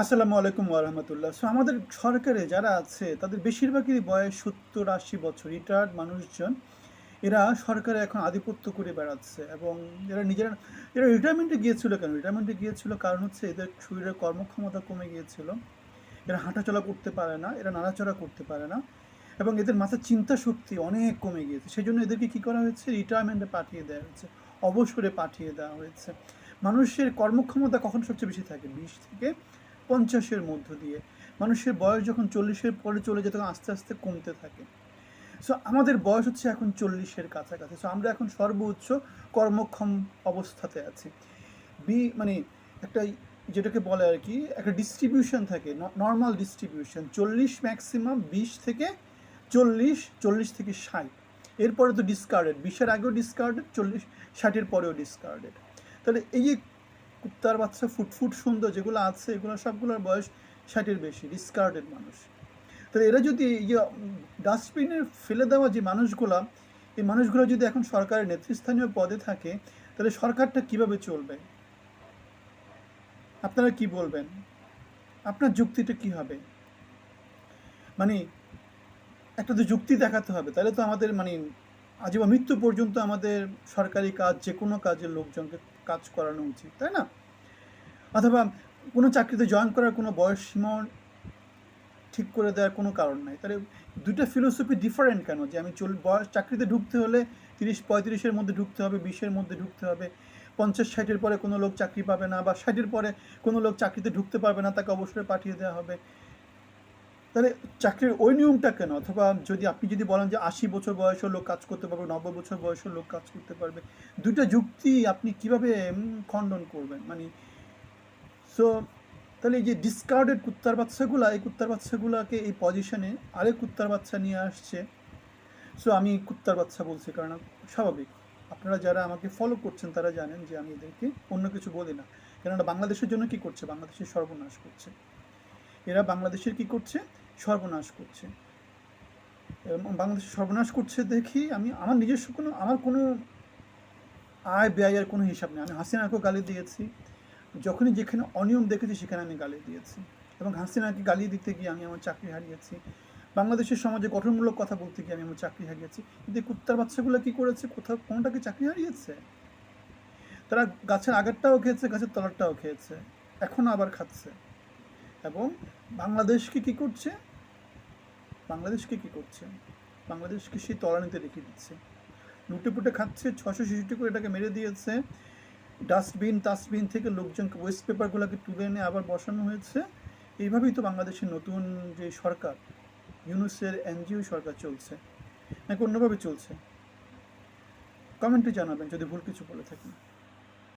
আসসালামু আলাইকুম ওরহামতুল্লাহ সো আমাদের সরকারে যারা আছে, তাদের বেশিরভাগই বয়স সত্তর আশি বছর রিটায়ার্ড মানুষজন, এরা সরকারে এখন আধিপত্য করে বেড়াচ্ছে এবং এরা নিজেরা, এরা রিটায়ারমেন্টে গিয়েছিল কেন? রিটায়ারমেন্টে গিয়েছিল কারণ হচ্ছে এদের শরীরের কর্মক্ষমতা কমে গিয়েছিল। এরা হাঁটাচলা করতে পারে না, এরা নাড়াচড়া করতে পারে না এবং এদের মাথার চিন্তা শক্তি অনেক কমে গিয়েছে। সেই জন্য এদেরকে কী করা হয়েছে? রিটায়ারমেন্টে পাঠিয়ে দেওয়া হয়েছে, অবসরে পাঠিয়ে দেওয়া হয়েছে। মানুষের কর্মক্ষমতা কখন সবচেয়ে বেশি থাকে? বিশ থেকে পঞ্চাশের মধ্য দিয়ে। মানুষের বয়স যখন চল্লিশের পরে চলে যায়, তখন আস্তে আস্তে কমতে থাকে। সো আমাদের বয়স হচ্ছে এখন চল্লিশের কাছাকাছি। সো আমরা এখন সর্বোচ্চ কর্মক্ষম অবস্থাতে আছি। বি মানে একটা যেটাকে বলে আর কি, একটা ডিস্ট্রিবিউশন থাকে নর্মাল ডিস্ট্রিবিউশন চল্লিশ ম্যাক্সিমাম বিশ থেকে চল্লিশ চল্লিশ থেকে ষাট। এরপরে তো ডিসকার্ডেড বিশের আগেও ডিসকার্ডেড চল্লিশ, ষাটের পরেও ডিসকার্ডেড তাহলে এই যে কুত্তার বাচ্চা ফুটফুট সুন্দর, যেগুলো আছে, এগুলো সবগুলোর বয়স ষাটের বেশি ডিসকার্ডেড মানুষ। তাহলে এরা যদি এই যে ডাস্টবিনে ফেলে দেওয়া যে মানুষগুলা, এই মানুষগুলো যদি এখন সরকারের নেতৃস্থানীয় পদে থাকে, তাহলে সরকারটা কীভাবে চলবে? আপনারা কি বলবেন? আপনার যুক্তিটা কি হবে? মানে একটা তো যুক্তি দেখাতে হবে, তাহলে তো আমাদের মানে আজীবন মৃত্যু পর্যন্ত আমাদের সরকারি কাজ যে কোনো কাজের লোকজনকে কাজ করানো উচিত, তাই না? অথবা কোনো চাকরিতে জয়েন করার কোনো বয়স সীমা ঠিক করে দেওয়ার কোনো কারণ নাই। তাহলে দুইটা ফিলোসফি ডিফারেন্ট কেন? যে আমি চল, বয়স, চাকরিতে ঢুকতে হলে তিরিশ, পঁয়ত্রিশের মধ্যে ঢুকতে হবে, বিশের মধ্যে ঢুকতে হবে। পঞ্চাশ, ষাটের পরে কোনো লোক চাকরি পাবে না বা ষাটের পরে কোনো লোক চাকরিতে ঢুকতে পারবে না, তাকে অবসরে পাঠিয়ে দেওয়া হবে। তাহলে চাকরির ওই নিয়মটা কেন? অথবা যদি আপনি যদি বলেন যে আশি বছর বয়সের লোক কাজ করতে পারবে, নব্বই বছর বয়সের লোক কাজ করতে পারবে, দুইটা যুক্তি আপনি কীভাবে খণ্ডন করবেন? মানে সো তাহলে এই যে ডিসকার্ডেড কুত্তার বাচ্চাগুলো, এই কুত্তার বাচ্চাগুলোকে এই পজিশনে আরেক কুত্তার বাচ্চা নিয়ে আসছে। সো আমি কুত্তার বাচ্চা বলছি কারণ স্বাভাবিক। আপনারা যারা আমাকে ফলো করছেন, তারা জানেন যে আমি এদেরকে অন্য কিছু বলি না। কেননা বাংলাদেশের জন্য কি করছে? বাংলাদেশের সর্বনাশ করছে। এরা বাংলাদেশের কি করছে? সর্বনাশ করছে। এবং বাংলাদেশের সর্বনাশ করছে দেখি আমি, আমার নিজস্ব কোনো, আমার কোনো আয় ব্যয়ের কোনো হিসাব নেই। আমি হাসিনাকেও গালি দিয়েছি। যখনই যেখানে অনিয়ম দেখেছি সেখানে আমি গালি দিয়েছি। এবং হাসিনাকে গালি দিতে গিয়ে আমি আমার চাকরি হারিয়েছি। বাংলাদেশের সমাজে গঠনমূলক কথা বলতে গিয়ে আমি আমার চাকরি হারিয়েছি। কিন্তু কুত্তার বাচ্চাগুলো কী করেছে? কোথাও কোনটাকে চাকরি হারিয়েছে? তারা গাছের আগেরটাও খেয়েছে, গাছের তলারটাও খেয়েছে। এখন আবার খাচ্ছে। এবং বাংলাদেশকে কি করছে? বাংলাদেশকে কি করছে? বাংলাদেশকে সেই তলানিতে রেখে দিচ্ছে। লুটে পুটে খাচ্ছে, ছশো ছেষট্টি করে এটাকে মেরে দিয়েছে। ডাস্টবিন টাস্টবিন থেকে লোকজনকে ওয়েস্ট পেপারগুলোকে তুলে এনে আবার বসানো হয়েছে। এইভাবেই তো বাংলাদেশের নতুন যে সরকার, ইউনুসের এনজিও সরকার চলছে। নাকি অন্যভাবে চলছে? কমেন্টে জানাবেন, যদি ভুল কিছু বলে থাকি